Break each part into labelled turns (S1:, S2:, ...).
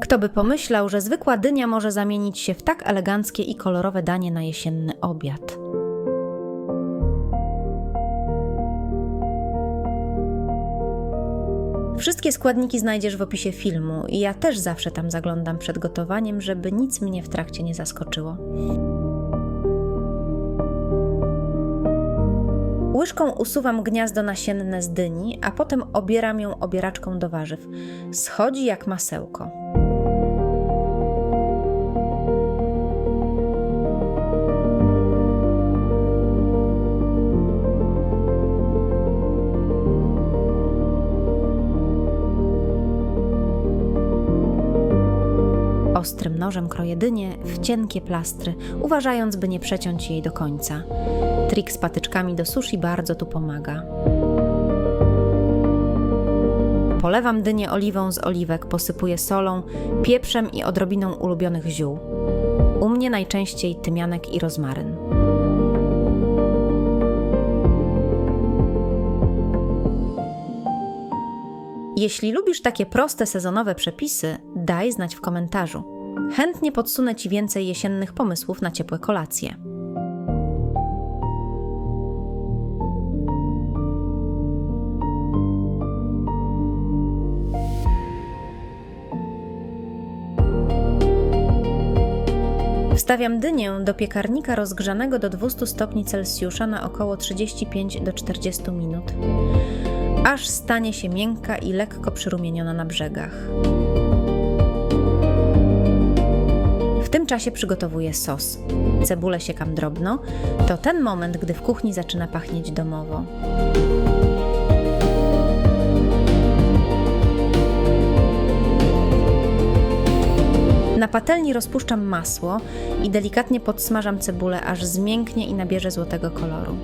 S1: Kto by pomyślał, że zwykła dynia może zamienić się w tak eleganckie i kolorowe danie na jesienny obiad. Wszystkie składniki znajdziesz w opisie filmu i ja też zawsze tam zaglądam przed gotowaniem, żeby nic mnie w trakcie nie zaskoczyło. Łyżką usuwam gniazdo nasienne z dyni, a potem obieram ją obieraczką do warzyw. Schodzi jak masełko. Ostrym nożem kroję dynię w cienkie plastry, uważając, by nie przeciąć jej do końca. Trik z patyczkami do sushi bardzo tu pomaga. Polewam dynię oliwą z oliwek, posypuję solą, pieprzem i odrobiną ulubionych ziół. U mnie najczęściej tymianek i rozmaryn. Jeśli lubisz takie proste sezonowe przepisy, daj znać w komentarzu. Chętnie podsunę Ci więcej jesiennych pomysłów na ciepłe kolacje. Wstawiam dynię do piekarnika rozgrzanego do 200 stopni Celsjusza na około 35 do 40 minut, aż stanie się miękka i lekko przyrumieniona na brzegach. Tym czasie przygotowuję sos. Cebulę siekam drobno. To ten moment, gdy w kuchni zaczyna pachnieć domowo. Na patelni rozpuszczam masło i delikatnie podsmażam cebulę, aż zmięknie i nabierze złotego koloru.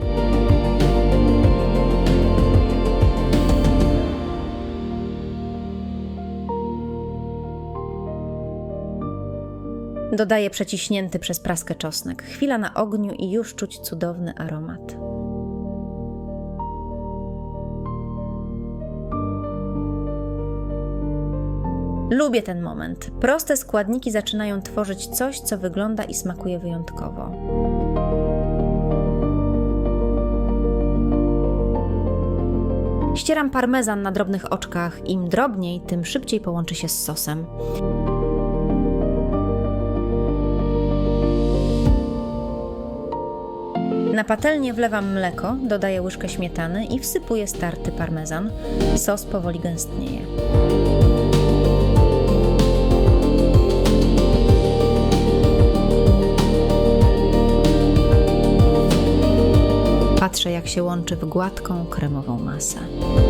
S1: Dodaję przeciśnięty przez praskę czosnek. Chwila na ogniu i już czuć cudowny aromat. Lubię ten moment. Proste składniki zaczynają tworzyć coś, co wygląda i smakuje wyjątkowo. Ścieram parmezan na drobnych oczkach. Im drobniej, tym szybciej połączy się z sosem. Na patelnię wlewam mleko, dodaję łyżkę śmietany i wsypuję starty parmezan. Sos powoli gęstnieje. Patrzę, jak się łączy w gładką, kremową masę.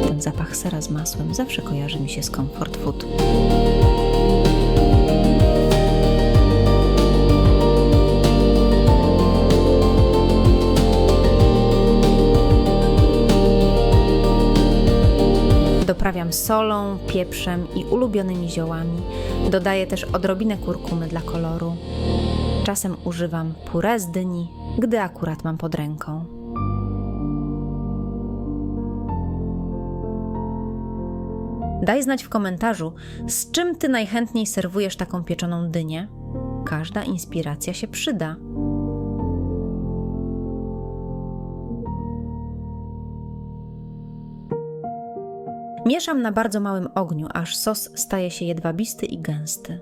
S1: Ten zapach sera z masłem zawsze kojarzy mi się z comfort food. Doprawiam solą, pieprzem i ulubionymi ziołami. Dodaję też odrobinę kurkumy dla koloru. Czasem używam puree z dyni, gdy akurat mam pod ręką. Daj znać w komentarzu, z czym ty najchętniej serwujesz taką pieczoną dynię. Każda inspiracja się przyda. Mieszam na bardzo małym ogniu, aż sos staje się jedwabisty i gęsty.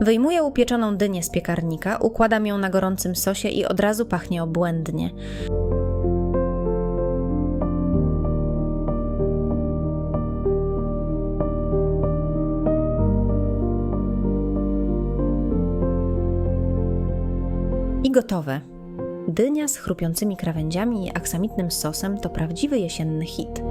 S1: Wyjmuję upieczoną dynię z piekarnika, układam ją na gorącym sosie i od razu pachnie obłędnie. I gotowe. Dynia z chrupiącymi krawędziami i aksamitnym sosem to prawdziwy jesienny hit.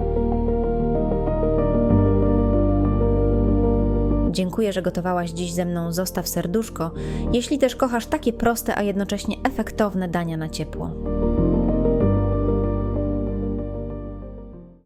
S1: Dziękuję, że gotowałaś dziś ze mną. Zostaw serduszko, jeśli też kochasz takie proste, a jednocześnie efektowne dania na ciepło.